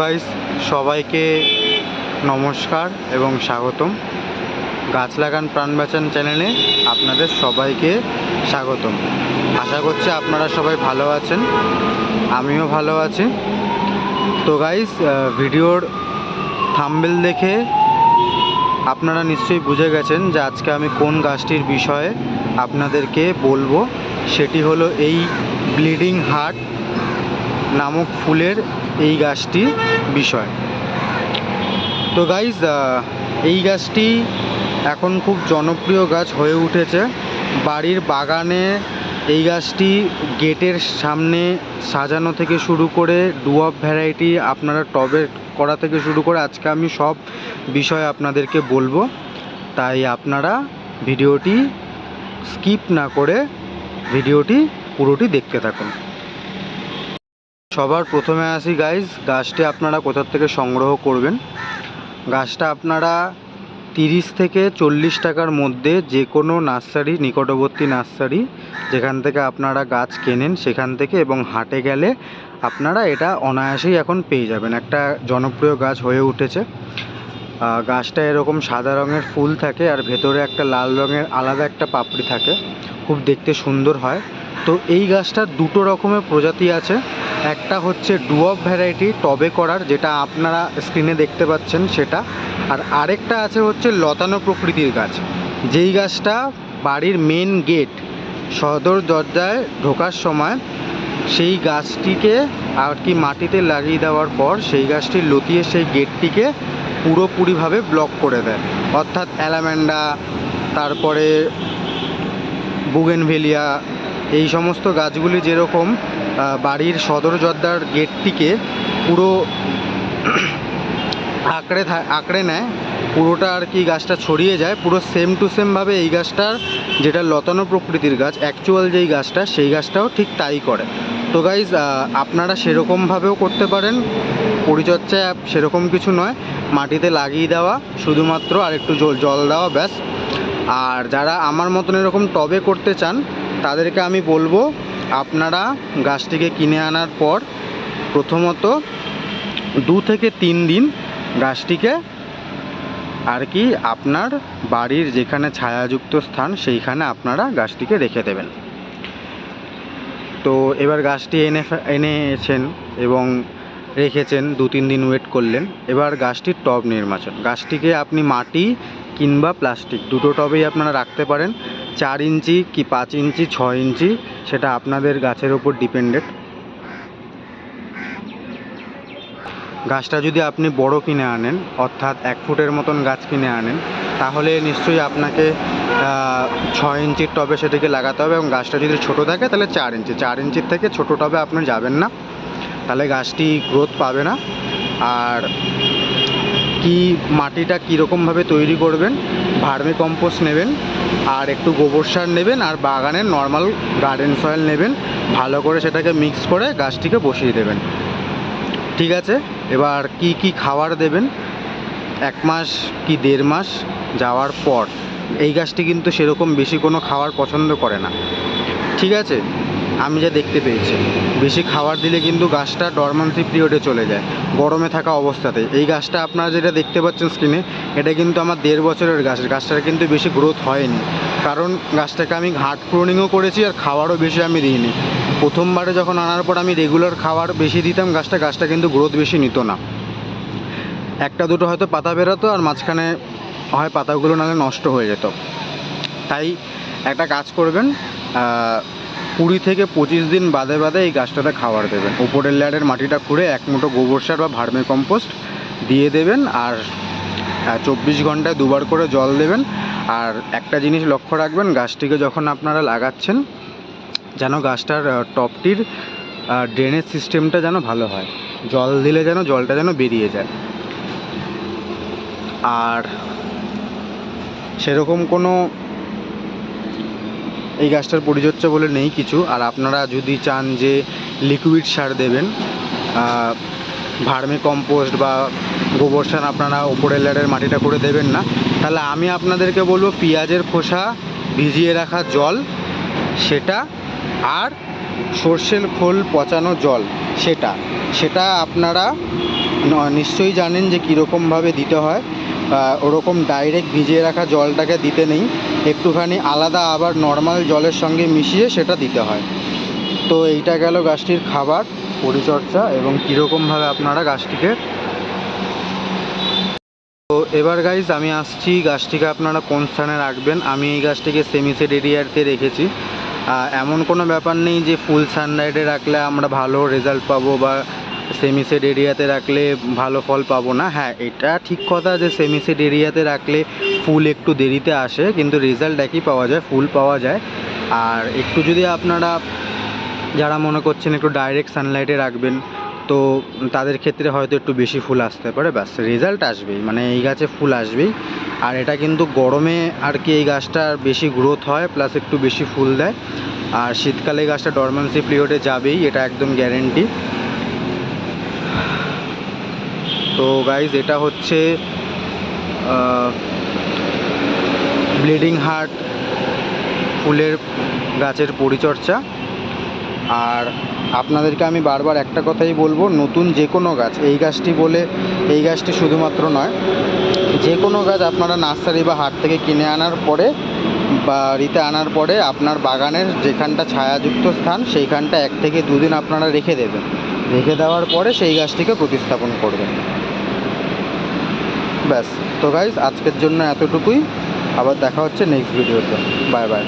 Guys সবাইকে নমস্কার এবং স্বাগতম। গাছ লাগান, প্রাণ বাঁচান চ্যানেলে আপনাদের সবাইকে স্বাগতম। আশা করছি আপনারা সবাই ভালো আছেন, আমিও ভালো আছি। তো গাইস ভিডিওর থাম্বেল দেখে আপনারা নিশ্চয়ই বুঝে গেছেন যে আজকে আমি কোন গাছটির বিষয়ে আপনাদেরকে বলব। সেটি হলো এই ব্লিডিং হার্ট নামক ফুলের এই গাছটি বিষয়। তো গাইজ এই গাছটি এখন খুব জনপ্রিয় গাছ হয়ে উঠেছে। বাড়ির বাগানে এই গাছটি গেটের সামনে সাজানো থেকে শুরু করে ডুয়াপ ভ্যারাইটি আপনারা টবে করা থেকে শুরু করে আজকে আমি সব বিষয় আপনাদেরকে বলব। তাই আপনারা ভিডিওটি স্কিপ না করে ভিডিওটি পুরোটি দেখতে থাকুন। সবার প্রথমে আসি গাইজ গাছটি আপনারা কোথা থেকে সংগ্রহ করবেন? গাছটা আপনারা তিরিশ থেকে চল্লিশ টাকার মধ্যে যে কোনো নার্সারি, নিকটবর্তী নার্সারি, যেখান থেকে আপনারা গাছ কেনেন সেখান থেকে এবং হাটে গেলে আপনারা এটা অনায়াসেই এখন পেয়ে যাবেন। একটা জনপ্রিয় গাছ হয়ে উঠেছে। গাছটা এরকম সাদা রঙের ফুল থাকে আর ভেতরে একটা লাল রঙের আলাদা একটা পাপড়ি থাকে। খুব দেখতে সুন্দর হয়। তো এই গাছটার দুটো রকমের প্রজাতি আছে। একটা হচ্ছে ডুয়াপ ভ্যারাইটি টবে করার, যেটা আপনারা স্ক্রিনে দেখতে পাচ্ছেন সেটা। আর আরেকটা আছে হচ্ছে লতানো প্রকৃতির গাছ। যেই গাছটা বাড়ির মেন গেট সদর দরজায় ঢোকার সময়, সেই গাছটিকে আর কি মাটিতে লাগিয়ে দেওয়ার পর সেই গাছটি লতিয়ে সেই গেটটিকে পুরোপুরিভাবে ব্লক করে দেয়। অর্থাৎ অ্যালামেন্ডা, তারপরে বুগেনভেলিয়া এই সমস্ত গাছগুলি যেরকম বাড়ির সদর জর্দার গেটটিকে পুরো আঁকড়ে আঁকড়ে নেয়, পুরোটা আর কি গাছটা ছড়িয়ে যায়, পুরো সেম টু সেমভাবে এই গাছটার যেটা লতানো প্রকৃতির গাছ অ্যাকচুয়াল যেই গাছটা, সেই গাছটাও ঠিক তাই করে। তো গাইজ আপনারা সেরকমভাবেও করতে পারেন, পরিচর্যা সেরকম কিছু নয়, মাটিতে লাগিয়ে দেওয়া, শুধুমাত্র আর একটু জল জল দেওয়া ব্যাস। আর যারা আমার মতন এরকম টবে করতে চান তাদেরকে আমি বলব, আপনারা গাছটিকে কিনে আনার পর প্রথমত দু থেকে তিন দিন গাছটিকে আর কি আপনার বাড়ির যেখানে ছায়াযুক্ত স্থান সেইখানে আপনারা গাছটিকে রেখে দেবেন। তো এবার গাছটি এনে এনেছেন এবং রেখেছেন, দু তিন দিন ওয়েট করলেন। এবার গাছটির টব নির্বাচন। গাছটিকে আপনি মাটি কিংবা প্লাস্টিক। দুটো টবেই আপনারা রাখতে পারেন। চার ইঞ্চি কি পাঁচ ইঞ্চি, ছয় ইঞ্চি, সেটা আপনাদের গাছের ওপর ডিপেন্ডেড। গাছটা যদি আপনি বড় কিনে আনেন, অর্থাৎ এক ফুটের মতন গাছ কিনে আনেন, তাহলে নিশ্চয়ই আপনাকে ছয় ইঞ্চির টবে সেটাকে লাগাতে হবে এবং গাছটা যদি ছোট থাকে, তাহলে চার ইঞ্চি। চার ইঞ্চির থেকে ছোট টবে আপনি যাবেন না। তাহলে গাছটি গ্রোথ পাবে না। আর কি মাটিটা কীরকমভাবে তৈরি করবেন? ভার্মি কম্পোস্ট নেবেন, আর একটু গোবর সার নেবেন, আর বাগানের নর্মাল গার্ডেন সয়েল নেবেন, ভালো করে সেটাকে মিক্স করে গাছটিকে বসিয়ে দেবেন। ঠিক আছে? এবার কি কি খাবার দেবেন? এক মাস কি দেড় মাস যাওয়ার পর। এই গাছটি কিন্তু সেরকম বেশি কোনো খাবার পছন্দ করে না। ঠিক আছে? আমি যা দেখতে পেয়েছি। বেশি খাবার দিলে কিন্তু গাছটা ডরমান্সি পিরিয়ডে চলে যায়, গরমে থাকা অবস্থাতে। এই গাছটা আপনারা যেটা দেখতে পাচ্ছেন স্ক্রিনে এটা কিন্তু আমার দেড় বছরের গাছ। গাছটার কিন্তু বেশি গ্রোথ হয়নি। কারণ গাছটাকে আমি ঘাট প্রুনিংও করেছি আর খাবারও বেশি আমি দিইনি। প্রথমবারে যখন আনার পর আমি রেগুলার খাবার বেশি দিতাম গাছটা গাছটা কিন্তু গ্রোথ বেশি নিত না। একটা দুটো হয়তো পাতা বেরোতো আর মাঝখানে হয় পাতাগুলো নাহলে নষ্ট হয়ে যেত। তাই একটা কাজ করবেন কুড়ি থেকে পঁচিশ দিন বাদে বাদে এই গাছটাতে খাবার দেবেন। উপরের লেয়ারের মাটিটা খুঁড়ে এক মুঠো গোবর সার বা ভার্মি কম্পোস্ট দিয়ে দেবেন আর চব্বিশ ঘন্টায় দুবার করে জল দেবেন। আর একটা জিনিস লক্ষ্য রাখবেন, গাছটিকে যখন আপনারা লাগাচ্ছেন, যেন গাছটার টপটির ড্রেনেজ সিস্টেমটা যেন ভালো হয়। জল দিলে যেন জলটা যেন বেরিয়ে যায়। আর সেরকম কোনো এই গাছটার পরিচর্যা বলে নেই কিছু। আর আপনারা যদি চান যে লিকুইড সার দেবেন ভার্মি কম্পোস্ট বা গোবর সার আপনারা ওপরের লেয়ারের মাটিটা করে দেবেন না। তাহলে আমি আপনাদেরকে বলব পেঁয়াজের খোসা ভিজিয়ে রাখা জল, সেটা আর সর্ষের খোল পচানো জল, সেটা। সেটা আপনারা নিশ্চয়ই জানেন যে কীরকমভাবে দিতে হয়। ওরকম ডাইরেক্ট ভিজিয়ে রাখা জলটাকে দিতে নেই। একটুখানি আলাদা আবার নর্মাল জলের সঙ্গে মিশিয়ে সেটা দিতে হয়। তো এইটা গেল গাছটির খাবার পরিচর্যা এবং কীরকমভাবে আপনারা গাছটিকে তো এবার গাইজ আমি আসছি গাছটিকে আপনারা কোন স্থানে রাখবেন? আমি এই গাছটিকে সেমিসেড এরিয়াতে রেখেছি। এমন কোনো ব্যাপার নেই যে ফুল সানলাইটে রাখলে আমরা ভালো রেজাল্ট পাবো বা সেমিসেড এরিয়াতে রাখলে ভালো ফল পাবো না। হ্যাঁ এটা ঠিক কথা যে সেমিসেড এরিয়াতে রাখলে ফুল একটু দেরিতে আসে, কিন্তু রেজাল্ট একই পাওয়া যায়, ফুল পাওয়া যায়। আর একটু যদি আপনারা, যারা মনে করছেন একটু ডাইরেক্ট সানলাইটে রাখবেন, তো তাদের ক্ষেত্রে হয়তো একটু বেশি ফুল আসতে পারে, ব্যাস রেজাল্ট আসবেই মানে এই গাছে ফুল আসবেই। আর এটা কিন্তু গরমে আর কি এই গাছটার বেশি গ্রোথ হয় প্লাস একটু বেশি ফুল দেয়। আর শীতকালে গাছটা ডরমেন্সি পিরিয়ডে যাবেই, এটা একদম গ্যারেন্টি তো গাইজ এটা হচ্ছে ব্লিডিং হার্ট ফুলের গাছের পরিচর্যা। আর আপনাদেরকে আমি বারবার একটা কথাই বলব, নতুন যে কোনো গাছ, এই গাছটি বলে, এই গাছটি শুধুমাত্র নয়, যে কোনো গাছ আপনারা নার্সারি বা হাট থেকে কিনে আনার পরে বাড়িতে আনার পরে আপনার বাগানের যেখানটা ছায়াযুক্ত স্থান, সেইখানটা এক থেকে দুদিন আপনারা রেখে দেবেন। রেখে দেওয়ার পরে সেই গাছটিকে প্রতিস্থাপন করবেন। ব্যাস। তো গাইজ আজকের জন্য এতটুকুই। আবার দেখা হচ্ছে নেক্সট ভিডিওতে বাই বাই